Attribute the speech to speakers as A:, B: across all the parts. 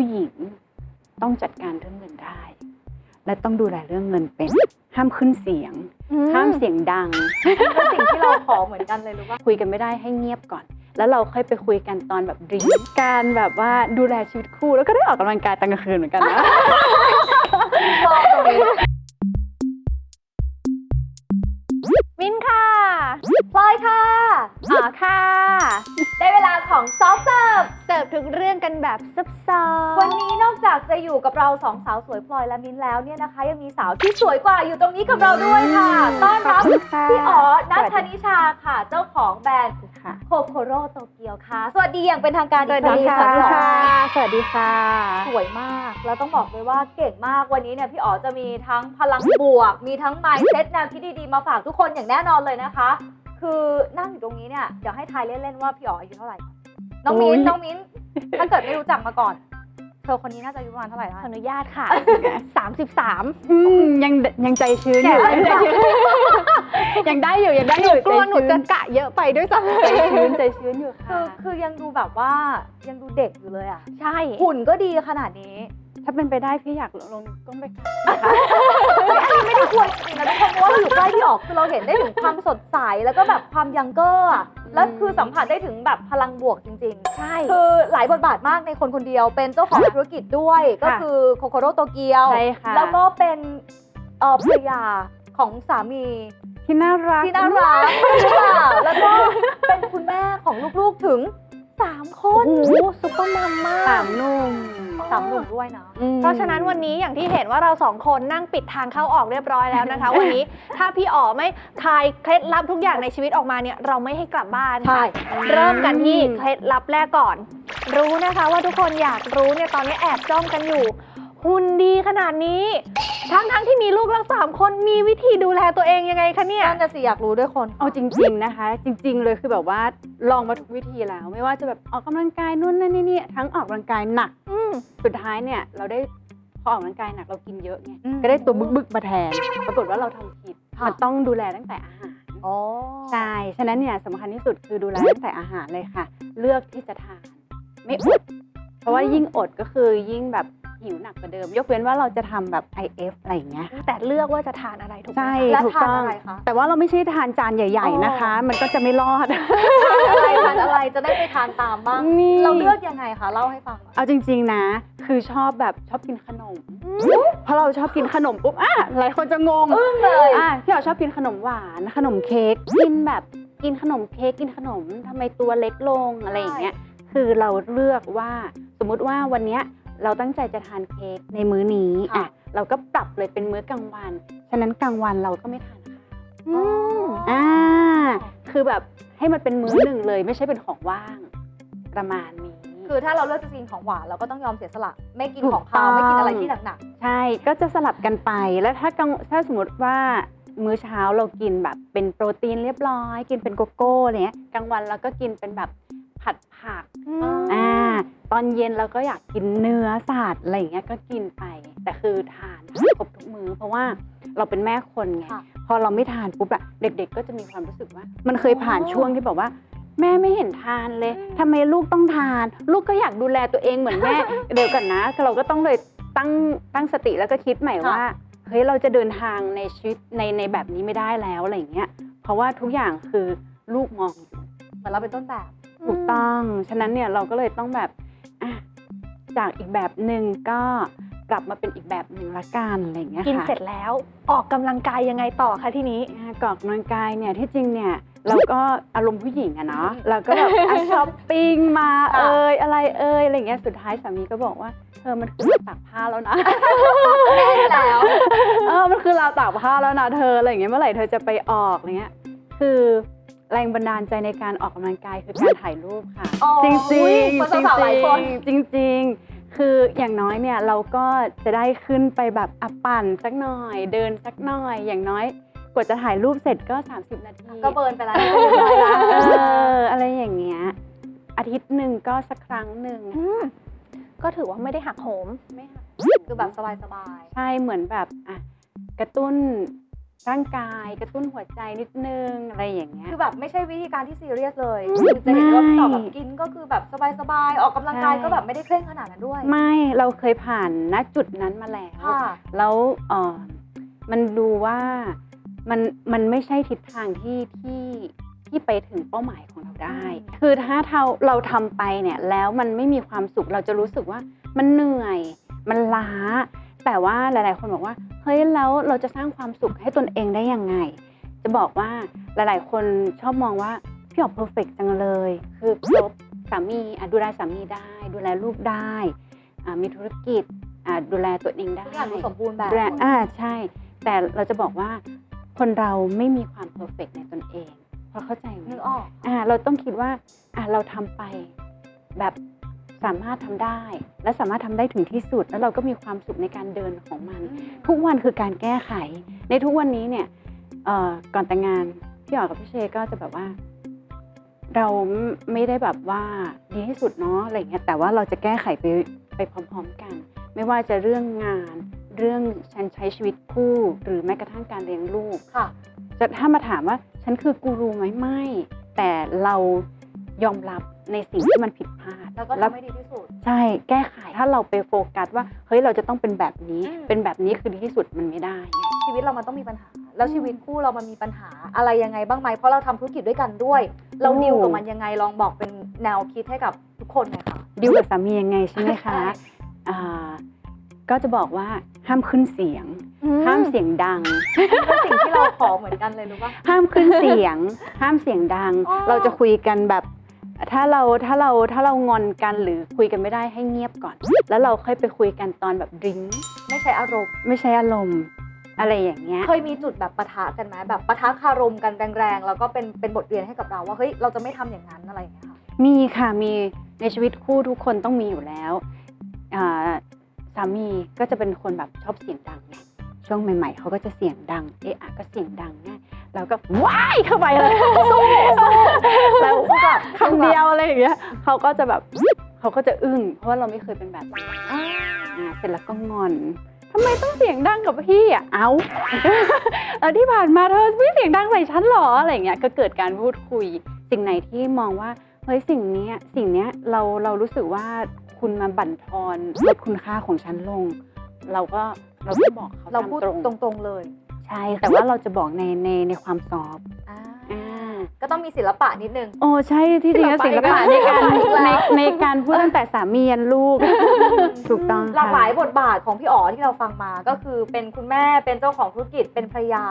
A: ผู้หญิงต้องจัดการเรื่องเงินได้ และต้องดูแลเรื่องเงินเป็น ห้ามขึ้นเสียง ห้ามเสียงดัง
B: เป็นสิ่งที่เราขอเหมือนกันเลยรู้ป่ะ
A: คุยกันไม่ได้ให้เงียบก่อน แล้วเราค่อยไปคุยกันตอนแบบดริงก์การแบบว่าดูแลชีวิตคู่ แล้วก็ได้ออกกำลังกายตอนกลางคืนเหมือนกันนะ
B: ชอบตรงนี้
C: มินค่ะ
B: พลอยค่ะ
C: อ๋อค่ะ
B: ได้เวลา ของซอฟเสิร์ฟ
C: เสิร์ฟทุกเรื่องกันแบบซับซ้อน
B: วันนี้นอกจากจะอยู่กับเราสองสาวสวยพลอยและมิ้นแล้วเนี่ยนะคะ ยังมีสาวที่สวยกว่าอยู่ตรงนี้กับเราด้วยค่ะ ต้อนรับ
A: ขอบคุณค่ะ
B: พี่อ๋อนัท
A: สวัส
B: ธ
A: ดี
B: นิชาค่ะ เจ้าของแบรนด์
A: ค่ะ
B: โคโคโรโตเกียวค่ะ สวัสดีอย่างเป็นทางการ
C: สวัส
B: อี
C: ดี
B: กครั้ง
C: ค่ะ
B: พี่อ๋อ
A: สวัสดีค่ะ
B: สวยมากแล้วต้องบอกเลยว่าเก่งมากวันนี้เนี่ยพี่อ๋อจะมีทั้งพลังบวก มีทั้ง mindset แนวคิดดีๆมาฝากทุกคนอย่างแน่นอนเลยนะคะ คือนั่งอยู่ตรงนี้เนี่ยเดี๋ยวให้ทายเล่นๆว่าพี่อ๋ออายุเท่าไหร่ น้องมิ้น
A: อุ๊ย
B: น้องมิ้น ถ้าเกิดไม่รู้จักมาก่อน เธอคนนี้น่าจะอายุประมาณเท่าไหร่
C: ข
B: คะ
C: ออนุญาตค่ะ 33
A: อืมยังยังใจชื้นอยู่
B: แก่
A: ยังใจชื้นยังได้อยู่ยังได้
C: ห
A: อ
C: นู
A: ยู่
C: กลัวหนูจะ
A: ใจ
C: กะเยอะไปด้วยซ้
A: ชื้นใจชื้นอยู่
B: คื
A: ค่ะ
B: อคือยังดูแบบว่ายังดูเด็กอยู่เลยอะำ
C: ใช่
B: หุ่นก็ดีขนาดนี้
A: ถ้าเป็นไปได้พี่อยากลงก้มไปกราบ
B: อันนี้ไม่ได้ค อยู่ใกล้พี่อ๋อคือเราเห็นได้ถึงความสดใสแล้วก็แบบความยังเกอร์อะแล้วคือสัมผัสได้ถึงแบบพลังบวกจริง ๆ
C: ใช่
B: คือหลายบทบาทมากในคนคนเดียว เป็นเจ้าของธุรกิจด้วยก็คือโคโคโรโตเกียว
A: ใช่ค่ะ
B: แล้วก็เป็นเอ่อภรรยาของสามี
A: ที่น่ารัก
B: ที่น่ารักหรือเปล่าแล้วก็เป็นคุณแม่ของลูกๆถึง 3ค
C: โอ้
B: น
C: โหซุปเปอร์มัมมาก
A: สามหนุ่ม
B: สามหนุ่มด้วยนะ
A: อืม
C: เพราะฉะนั้นวันนี้อย่างที่เห็นว่าเราสองคนนั่งปิดทางเข้าออกเรียบร้อยแล้วนะคะ วันนี้ถ้าพี่อ๋อไม่คลายเคล็ดลับทุกอย่างในชีวิตออกมาเนี่ยเราไม่ให้กลับบ้าน
B: ใช่
C: ค่ะเริ่มกันที่เคล็ดลับแรกก่อน รู้นะคะว่าทุกคนอยากรู้เนี่ยตอนนี้แอบจ้องกันอยู่หุ่นดีขนาดนี้ ทั้งทั้งๆที่มีลูกแล้วสามคนมีวิธีดูแลตัวเองยังไงคะเนี่ย
B: นั่นจะสิอยากรู้ด้วยคน
A: เอาจริง ๆนะคะ จริง ๆ เลยคือแบบว่าลองมาทุกวิธีแล้ว ไม่ว่าจะแบบออกกำลังกายนู่นนั่นนี่นี่ทั้งออกกำลังกายหนัก
C: อืม
A: สุดท้ายเนี่ยเราได้พอออกกำลังกายหนักเรากินเยอะไง
B: อืม
A: ก็ได้ตัวบึกๆมาแทน ปรากฏว่าเราทำผิด
B: ค่ะ
A: มันต้องดูแลตั้งแต่อาหาร
B: อ๋อ
A: ใช่ฉะนั้นเนี่ยสำคัญที่สุดคือดูแลตั้งแต่อาหารเลยค่ะ เลือกที่จะทานไม่อดเพราะว่ายิ่งอดก็คือยิ่งแบบ หิวหนักกว่าเดิม ยกเว้นว่าเราจะทำแบบ IF อะไรอย่างเงี้ย
C: แต่เลือกว่าจะทานอะไรถูกไหม
A: ใช่
C: คะ
B: แล้ว
A: ถูก
B: ทาน
A: ต้อง
B: อะไรคะ
A: แต่ว่าเราไม่ใช่ทานจานใหญ่ ๆนะคะ มันก็จะไม่รอด
B: ทานอะไรทานอะไรจะได้ไปทานตามบ้าง
A: นี่
B: เราเลือกยังไงคะ เล่าให้ฟังหน่อย
A: เอาจริง ๆ นะ คือชอบแบบชอบกินขนม เพราะเราชอบกินขนมปุ๊บอะหลายคนจะงง
B: อึ้งเลย
A: อะพี่อ๋อชอบกินขนมหวานขนมเค้กกินแบบกินขนมเค้กกินขนมทำไมตัวเล็กลงอะไรอย่างเงี้ย คือเราเลือกว่าสมมุติว่าวันเนี้ย เราตั้งใจจะทานเค้กในมื้อนี้อะเราก็ปรับเลยเป็นมื้อกลางวัน ฉะนั้นกลางวันเราก็ไม่ทานข้าว
C: อืม
A: อ่าคือแบบให้มันเป็นมื้อหนึ่งเลย ไม่ใช่เป็นของว่างประมาณนี้
B: คือถ้าเราเลือกจะกินของหวานเราก็ต้องยอมเสียสละไม่กิน
A: ถูก
B: ของคาว
A: ต้อง
B: ไม่กินอะไรที่หนัก
A: ใช่ก็จะสลับกันไปแล้วถ้ากลางถ้าสมมติว่ามื้อเช้าเรากินแบบเป็นโปรตีนเรียบร้อย กินเป็นโกโก้อะไรเงี้ยกลางวันเราก็กินเป็นแบบผัดผักอ่า ตอนเย็นเราก็อยากกินเนื้อสัตว์อะไรอย่างเงี้ยก็กินไป แต่คือทานครบทุกมื้อเพราะว่าเราเป็นแม่คนไง
B: ค่ะ
A: พอเราไม่ทานปุ๊บอะเด็ก ๆ ก็จะมีความรู้สึกว่า มันเคยผ่าน
B: อ๋อ
A: ช่วงที่แบบว่า แม่ไม่เห็นทานเลยทำไมลูกต้องทาน ลูกก็อยากดูแลตัวเองเหมือนแม่ เดี๋ยวกันนะเราก็ต้องเลยตั้งตั้งสติแล้วก็คิดใหม่ว่าเฮ้ยเราจะเดินทางในชีวิตในในแบบนี้ไม่ได้แล้วอะไรอย่างเงี้ยเพราะว่าทุกอย่างคือลูกมองอยู่
B: ๆเหมือนเราเป็นต้นแบบ
A: ถูกต้อง ฉะนั้นเนี่ยเราก็เลยต้องแบบ อะจากอีกแบบหนึ่งก็กลับมาเป็นอีกแบบหนึ่งละกันอะไรอย่างเงี้ย
C: กิน
A: ค่ะ
C: เสร็จแล้วออกกำลังกายยังไงต่อคะทีนี้
A: อะก่อนออกกำลังกายเนี่ยที่จริงเนี่ยเราก็อารมณ์ผู้หญิงอะเนาะเราก็แบบอะ ช้อปปิ้งมา
B: ค่ะ
A: เอ่ยอะไรเอ่ยอะไรอย่างเงี้ยสุดท้ายสามีก็บอกว่าเธอมันคือเราตากผ้าแล้วนะ
B: แม่แล้ว
A: เออมันคือเราวตากผ้าแล้วนะเธออะไรอย่างเงี้ยเมื่อไหร่เธอจะไปออกอะไรเงี้ยคือ แรงบันดาลใจในการออกกำลังกายคือการถ่ายรูปค่ะ
B: อ๋อ
A: จริงจริ
B: อุ๊ย
A: ง
B: เหมือน
A: จริง
B: สาวๆหลายคน
A: จริงจริงๆ คืออย่างน้อยเนี่ยเราก็จะได้ขึ้นไปแบบอัปปั่นสักหน่อย เดินสักหน่อย อย่างน้อยกว่าจะถ่ายรูปเสร็จก็ 30 นาที
B: ก็เบิร์นไปแล้วเรียบร้อยแล้ว
A: เอออะไรอย่างเงี้ยอาทิตย์หนึ่งก็สักครั้งหนึ่ง
C: อืมก็ถือว่าไม่ได้หักโหม
A: ไม่หัก
B: คือแบบสบาย
A: ใช่เหมือนแบบอะกระตุ้น ร่างกายกระตุ้นหัวใจนิดนึงอะไรอย่างเงี้ย
B: คือแบบไม่ใช่วิธีการที่ซีเรียสเลย
A: อืม
B: คือจะเห็นว่า
A: ไม่
B: พี่ต่อแบบกินก็คือแบบสบายๆ ออกกำลังกาย
A: ใช่
B: ก็แบบไม่ได้เคร่งขนาดนั้นด้วย
A: ไม่เราเคยผ่านณจุดนั้นมาแล้ว
B: ค่ะ
A: แล้วเออมันดูว่ามันมันไม่ใช่ทิศทางที่ที่ที่ไปถึงเป้าหมายของเราได้
B: อืม
A: คือถ้าเราเราทำไปเนี่ยแล้วมันไม่มีความสุขเราจะรู้สึกว่ามันเหนื่อย มันล้า แต่ว่าหลาย ๆ คนบอกว่า เฮ้ยแล้วเราจะสร้างความสุขให้ตนเองได้ยังไง จะบอกว่าหลาย ๆ คนชอบมองว่าพี่ออกเพอร์เฟกจังเลย คือครบสามีอะดูแลสามีได้ ดูแลลูกได้อะมีธุรกิจอะดูแลตัวเองได้
B: ทุกอย่างดูสมบูรณ์แบบ
A: ดูแลอ่าใช่ แต่เราจะบอกว่าคนเราไม่มีความเพอร์เฟกในตนเองเพราะเข้าใจไหม
B: นึกออก
A: อ่าเราต้องคิดว่าอ่าเราทำไปแบบ สามารถทำได้ และสามารถทำได้ถึงที่สุด แล้วเราก็มีความสุขในการเดินของมัน ทุกวันคือการแก้ไข ในทุกวันนี้เนี่ยเอ่อก่อนแต่งงานพี่อ๋อกับพี่เชก็จะแบบว่า เราไม่ได้แบบว่าดีที่สุดเนาะอะไรอย่างเงี้ยแต่ว่าเราจะแก้ไขไปไปพร้อม ๆกัน ไม่ว่าจะเรื่องงาน เรื่องฉันใช้ชีวิตคู่หรือแม้กระทั่งการเลี้ยงลูก
B: ค่ะ
A: จะถ้ามาถามว่าฉันคือกูรูไหมไม่ แต่เรา ยอมรับในสิ่งที่มันผิดพลาด
B: แล้วก็
A: แล้ว
B: ทำให้ดีที่สุด
A: ใช่แก้ไขถ้าเราไปโฟกัสว่าเฮ้ยเราจะต้องเป็นแบบนี้
B: อืม
A: เป็นแบบนี้คือดีที่สุดมันไม่ได้ไง
B: ชีวิตเรามันต้องมีปัญหา แล้วชีวิตคู่เรามันมีปัญหาอะไรยังไงบ้างไหมเพราะเราทำธุรกิจด้วยกันด้วย เรา
A: โอ้
B: ดิวกับมันยังไงลองบอกเป็นแนวคิดให้กับทุกคนหน่อยค่ะ
A: ดิวกับสามียังไงใช่ไหมคะ
B: ใช่
A: อ่าก็จะบอกว่าห้ามขึ้นเสียง ห้ามเสียงดัง
B: นี่เป็นสิ่งที่เราขอเหมือนกันเลยรู้ปะ
A: ห้ามขึ้นเสียง ห้ามเสียงดัง
B: อ๋อ
A: เราจะคุยกันแบบ ถ้าเราถ้าเราถ้าเรางอนกันหรือคุยกันไม่ได้ให้เงียบก่อน แล้วเราค่อยไปคุยกันตอนแบบดริงก์
B: ไม่ใช่อารมณ์
A: ไม่ใช่อารมณ์ อะไรอย่างเงี้ย
B: เคยมีจุดแบบปะทะกันไหมแบบปะทะคารมกันแรงๆแล้วก็เป็นเป็นบทเรียนให้กับเราว่าเฮ้ยเราจะไม่ทำอย่างนั้นอะไรอย่างเงี้ยค่ะ
A: มีค่ะมีในชีวิตคู่ทุกคนต้องมีอยู่แล้วอ่าสามีก็จะเป็นคนแบบชอบเสียงดังไงช่วงใหม่ ๆเขาก็จะเสียงดังเอะอะก็เสียงดังไง เราก็ว้ายเข้าไปเลยสู้สู้แล้วแบบคำเดียวอะไรอย่างเงี้ยเขาก็จะแบบเขาก็จะอึ้งเพราะว่าเราไม่เคยเป็นแบบนั้นอ่าเสร็จแล้วก็งอนทำไมต้องเสียงดังกับพี่อะเอ้าแล้วที่ผ่านมาเธอไม่เสียงดังใส่ฉันหรออะไรอย่างเงี้ยก็เกิดการพูดคุย สิ่งไหนที่มองว่าเฮ้ยสิ่งเนี้ยสิ่งเนี้ยเราเรารู้สึกว่าคุณมาบั่นทอนลดคุณค่าของฉันลง เราก็เราก็บอกเขา
B: เรา
A: ตาม
B: พูด
A: ตรง
B: ตรงๆเลย
A: ใช่แต่ว่าเราจะบอกในในในความซอฟต์
B: อ่า
A: อ่า
B: ก็ต้องมีศิลปะนิดนึง
A: โอ้ใช่ที่จริงแล้ว
B: ศิ
A: ศิ
B: ล
A: ล
B: ปะ
A: ปะในการ
B: อีกแล้ว
A: ในในการพูดตั้งแต่สามียันลูก ถูกต้อง
B: หลากหลาย
A: ค่ะ
B: บทบาทของพี่อ๋อที่เราฟังมา ก็คือเป็นคุณแม่เป็นเจ้าของธุรกิจเป็นภรรยา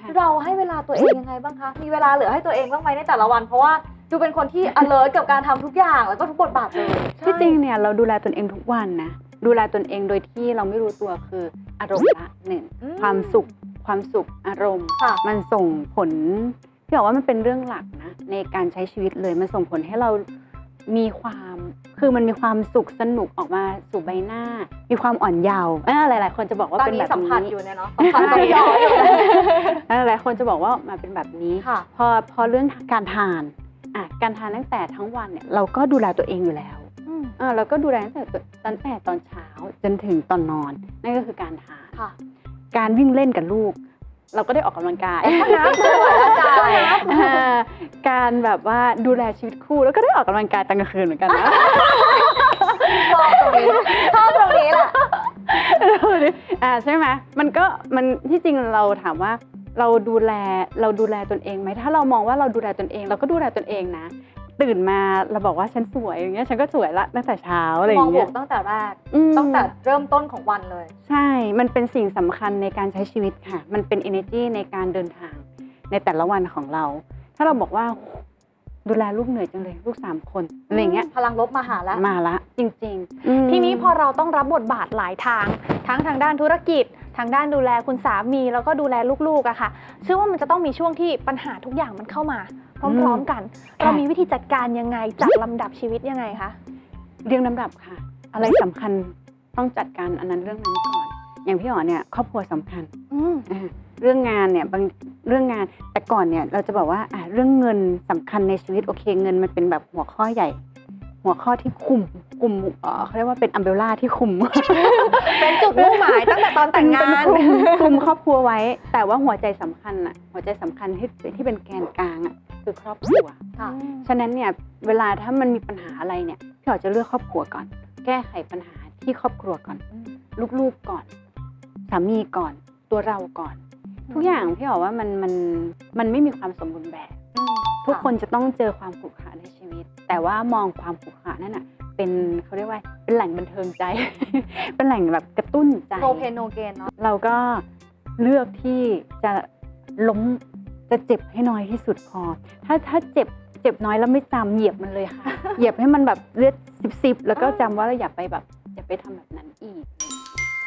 A: ค่ะ
B: เราให้เวลาตัวเองยังไงบ้างคะ มีเวลาเหลือให้ตัวเองบ้างไหมในแต่ละวัน เพราะว่าดูเป็นคนที่ alert กับการทำทุกอย่างแล้วก็ทุกบทบาทเลย
A: ที่จริงเนี่ยเราดูแลตนเองทุกวันนะดูแลตนเองโดยที่เราไม่รู้ตัวคืออารมณ์ละหนึ่ง
B: อื
A: ความสุข ความสุขอารมณ์
B: ค่ะ
A: มันส่งผลพี่บอกว่ามันเป็นเรื่องหลักนะในการใช้ชีวิตเลยมันส่งผลให้เรามีความคือมันมีความสุขสนุกออกมาสู่ใบหน้า มีความอ่อนเยาว์เออหลาย ๆ คนจะบอกว่า
B: ตอน
A: เป็น
B: นี้
A: แบบ
B: สัมผัส
A: นี้
B: อยู่เนี่ยเนาะสัมผัสกับพี่อ๋ออยู่
A: เออหลายคนจะบอกว่าออกมาเป็นแบบนี้
B: ค่ะ
A: พอพอเรื่องการทานอะการทานตั้งแต่ทั้งวันเนี่ยเราก็ดูแลตัวเองอยู่แล้วเออเราก็ดูแลตั้งแต่ตั้งแต่ตอนเช้าจนถึงตอนนอน นั่นก็คือการทาน
B: ค่ะ
A: การวิ่งเล่นกับลูก เราก็ได้ออกกำลังกาย
B: น้ำเคลื่อนไหวร่างกาย
A: อ่าการแบบว่าดูแลชีวิตคู่แล้วก็ได้ออกกำลังกายตอนกลางคืนเหมือนกันนะ
B: ชอบตรงนี้ชอบตรงนี้แหละ
A: อ่าใช่ไหมมันก็มันที่จริงเราถามว่าเราดูแลเราดูแลตนเองไหมถ้าเรามองว่าเราดูแลตนเอง เราก็ดูแลตนเองนะ ตื่นมาเราบอกว่าฉันสวยอย่างเงี้ยฉันก็สวยละตั้งแต่เช้าอะไรอ
B: มอง
A: ย่าง
B: บ
A: เงี้
B: วยกตั้งแต่แรก
A: อืม
B: ตั้งแต่เริ่มต้นของวันเลย
A: ใช่ มันเป็นสิ่งสำคัญในการใช้ชีวิตค่ะ มันเป็น energy ในการเดินทางในแต่ละวันของเรา ถ้าเราบอกว่าดูแลลูกเหนื่อยจังเลยลูกสามคนอะไรอย่างเงี้ย
B: พลังลบมาหาแล้ว
A: มาละ จริงๆอืม
C: ทีนี้พอเราต้องรับบทบาทหลายทาง ทั้งทางด้านธุรกิจ ทางด้านดูแลคุณสามีแล้วก็ดูแลลูกๆอะค่ะเชื่อว่ามันจะต้องมีช่วงที่ปัญหาทุกอย่างมันเข้ามา พร้อมๆกัน เรามีวิธีจัดการยังไงจัดลำดับชีวิตยังไงคะ
A: เรียงลำดับค่ะ อะไรสำคัญต้องจัดการอันนั้นเรื่องนั้นก่อน อย่างพี่อ๋อเนี่ยครอบครัวสำคัญ
C: อืม
A: อ่าเรื่องงานเนี่ยบางเรื่องงานแต่ก่อนเนี่ยเราจะบอกว่าอ่าเรื่องเงินสำคัญในชีวิตโอเคเงินมันเป็นแบบหัวข้อใหญ่ หัวข้อที่คุมกลุ่มเอ่อเขาเรียกว่าเป็นอัมเบลล่าที่คุม
C: เป็นจุดมุ่งหมายตั้งแต่ตอนแต่งงาน
A: เป็นคุมคุมครอบครัวไว้ แต่ว่าหัวใจสำคัญอะหัวใจสำคัญที่ที่เป็นแกนกลางอะคือครอบครัว
B: ค่ะ
A: ฉะนั้นเนี่ยเวลาถ้ามันมีปัญหาอะไรเนี่ยพี่อ๋อจะเลือกครอบครัวก่อน แก้ไขปัญหาที่ครอบครัวก่อน ลูกๆก่อน สามีก่อน ตัวเราก่อน ทุกอย่างพี่อ๋อว่ามันมันมันไม่มีความสมบูรณ์แบบ ทุกคนจะต้องเจอความขรุขระในชีวิต แต่ว่ามองความขรุขระนั่นน่ะเป็นเขาเรียกว่าเป็นแหล่งบันเทิงใจ เป็นแหล่งแบบกระตุ้นใจ
B: โนเพนโนเกนเนาะ
A: เราก็เลือกที่จะล้มจะเจ็บให้น้อยที่สุดพอ ถ้าถ้าเจ็บเจ็บน้อยแล้วไม่จำเหยียบมันเลยค่ะ เหยียบให้มันแบบเลือดสิบๆแล้วก็จำว่าเราอย่าไปแบบอย่าไปทำแบบนั้นอีก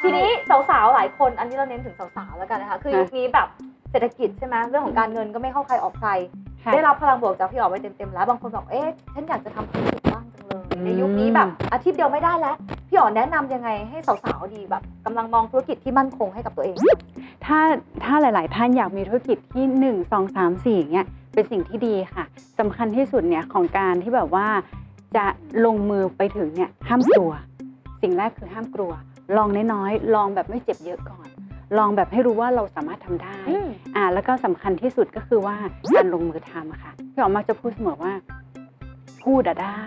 B: ทีนี้สาวๆหลายคนอันนี้เราเน้นถึงสาวๆแล้วกันนะคะ คือ
A: ค่ะ
B: ยุคนี้แบบเศรษฐกิจใช่ไหมเรื่องของการเงินก็ไม่เข้าใครออกใคร
A: ค่ะ
B: ได้รับพลังบวกจากพี่อ๋อไปเต็มๆแล้วบางคนบอกเอ๊ะฉันอยากจะทำธุรกิจบ้างจังเลย
A: อืม
B: ในยุคนี้แบบอาชีพเดียวไม่ได้แล้ว พี่อ๋อแนะนำยังไงให้สาวๆดีแบบกำลังมองธุรกิจที่มั่นคงให้กับตัวเอง
A: ถ้าถ้าหลาย ๆ ท่านอยากมีธุรกิจที่ 1 2 3 4อย่างเงี้ยเป็นสิ่งที่ดีค่ะสำคัญที่สุดเนี่ยของการที่แบบว่าจะลงมือไปถึงเนี่ยห้ามกลัว สิ่งแรกคือห้ามกลัว ลองน้อยๆลองแบบไม่เจ็บเยอะก่อน ลองแบบให้รู้ว่าเราสามารถทำได้อ่าแล้วก็สำคัญที่สุดก็คือว่าการลงมือทำอะค่ะพี่อ๋อมมักจะพูดเสมอว่า พูดอะได้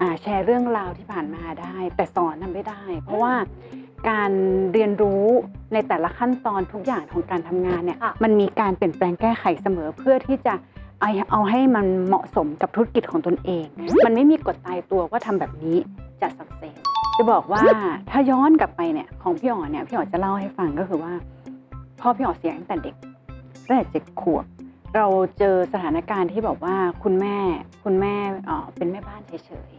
A: อ่าแชร์เรื่องราวที่ผ่านมาได้ แต่สอนทำไม่ได้ เพราะว่าการเรียนรู้ในแต่ละขั้นตอนทุกอย่างของการทำงานเนี่ย
B: ค่ะ
A: มันมีการเปลี่ยนแปลงแก้ไขเสมอเพื่อที่จะเอาเอาให้มันเหมาะสมกับธุรกิจของตนเอง มันไม่มีกฎตายตัวว่าทำแบบนี้จะสักเซส จะบอกว่าถ้าย้อนกลับไปเนี่ยของพี่อ๋อเนี่ยพี่อ๋อจะเล่าให้ฟังก็คือว่าพ่อพี่อ๋อเสียตั้งแต่เด็กตั้งแต่เจ็ดขวบ เราเจอสถานการณ์ที่แบบว่าคุณแม่คุณแม่เอ่อเป็นแม่บ้านเฉย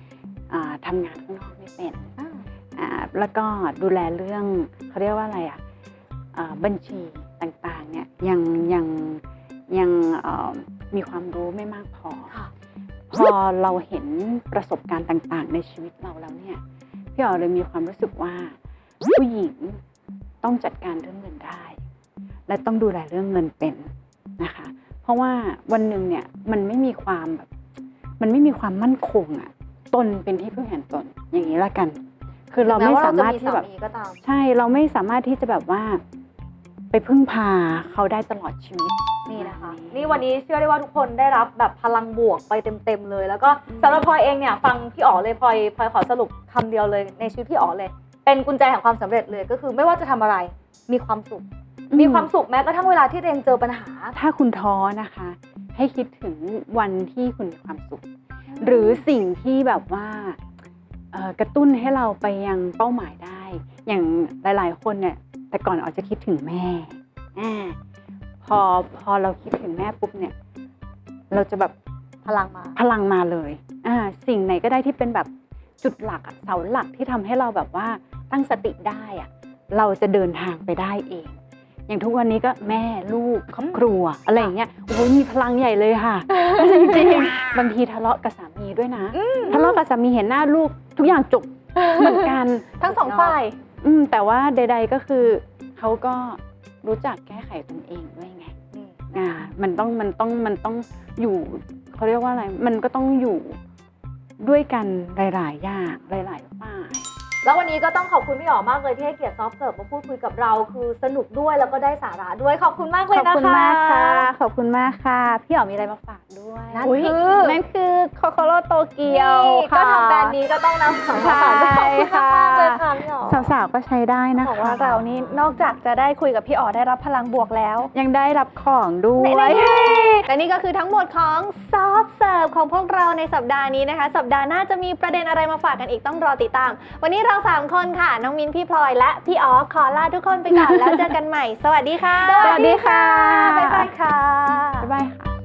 A: ๆอ่าทำงานข้างนอกไม่เป็นอ่าแล้วก็ดูแลเรื่องเขาเรียกว่าอะไรอะอ่าบัญชีต่างๆเนี่ยยังยังยังเอ่อมีความรู้ไม่มากพอ
B: ค่ะ
A: พอเราเห็นประสบการณ์ต่างๆ ในชีวิตเราแล้วเนี่ย พี่อ๋อเลยมีความรู้สึกว่า ผู้หญิงต้องจัดการเรื่องเงินได้ และต้องดูแลเรื่องเงินเป็นนะคะ เพราะว่าวันหนึ่งเนี่ยมันไม่มีความแบบมันไม่มีความมั่นคงอะตนเป็นที่พึ่งแห่งตนอย่างนี้ละกัน คือเราไม่สามารถที่แบบ
B: แม้ว่เจะมีสามีก็ตาม
A: ใช่เราไม่สามารถที่จะแบบว่า ไปพึ่งพาเขาได้ตลอดชีวิต
B: นี่นะคะ นี่วันนี้เชื่อได้ว่าทุกคนได้รับแบบพลังบวกไปเต็มๆเลย แล้วก็สำหรับพลอยเองเนี่ยฟังพี่อ๋อเลยพลอยพลอยขอสรุปคำเดียวเลยในชีวิตพี่อ๋อเลย เป็นกุญแจแห่งความสำเร็จเลยก็คือไม่ว่าจะทำอะไรมีความสุข มีความสุขแม้กระทั่งเวลาที่ตัวเองเจอปัญหา
A: ถ้าคุณท้อนะคะ ให้คิดถึงวันที่คุณมีความสุข หรือสิ่งที่แบบว่าเอ่อกระตุ้นให้เราไปยังเป้าหมายได้ อย่างหลาย ๆ คนเนี่ย แต่ก่อนอาจจะคิดถึงแม่อาพอพอเราคิดถึงแม่ปุ๊บเนี่ย เราจะแบบ
B: พลังมา
A: พลังมาเลยอ่าสิ่งไหนก็ได้ที่เป็นแบบจุดหลักอะเสาหลักที่ทำให้เราแบบว่าตั้งสติได้อะเราจะเดินทางไปได้เอง อย่างทุกวันนี้ก็แม่ลูกครอบครัวอะไรอย่างเงี้ยโอ้โหมีพลังใหญ่เลยค่ะจริงๆบางทีทะเลาะกับสามีด้วยนะทะเลาะกับสามีเห็นหน้าลูกทุกอย่างจบเหมือนกัน
C: ทั้งสองฝ่าย
A: อืมแต่ว่าใด ๆก็คือเขาก็รู้จักแก้ไขตนเองด้วยไง
B: นี่
A: อ่ามันต้องมันต้องมันต้องอยู่เขาเรียกว่าอะไร มันก็ต้องอยู่ด้วยกันหลาย ๆ อย่างหลายๆฝ่าย
B: แล้ววันนี้ก็ต้องขอบคุณพี่อ๋อมากเลยที่ให้เกียรติซอฟต์เสิร์ฟมาพูดคุยกับเรา คือสนุกด้วยแล้วก็ได้สาระด้วยขอบคุณมากเลย
A: ขอบ
B: นะคะ
A: คุณมากค่ะ ขอบคุณมากค่ะ พี่อ๋อมีอะไรมาฝากด้วย
B: นั่น
C: อุ๊ย
B: คือ
A: นั่นคือโคโคโรโตเกียว
B: นี่ก็
A: ค่ะ
B: ทำแบรนด์นี้ก็ต้องนำของมาฝากด้วยขอบคุณมากๆเลยค่ะพี่อ๋อ
A: สาวๆ ก็ใช้ได้นะ
C: บอก
A: คะ
C: ว่าเรานี่นอกจากจะได้คุยกับพี่อ๋อได้รับพลังบวกแล้ว
A: ยังได้รับของด้วย
C: และนี่ก็คือทั้งหมดของซอฟเสิร์ฟของพวกเราในสัปดาห์นี้นะคะ สัปดาห์หน้าจะมีประเด็นอะไรมาฝากกันอีกต้องรอติดตาม วันนี้เราราสามคนค่ะ น้องมิ้นพี่พลอยและพี่อ๋อขอลาทุกคนไปก่อนแล้วเจอกันใหม่ สวัสดีค่ะ
A: สวัสดี
C: ค่ะ บ๊ายบาย
A: ค่ะ
B: บ๊ายบายค่ะ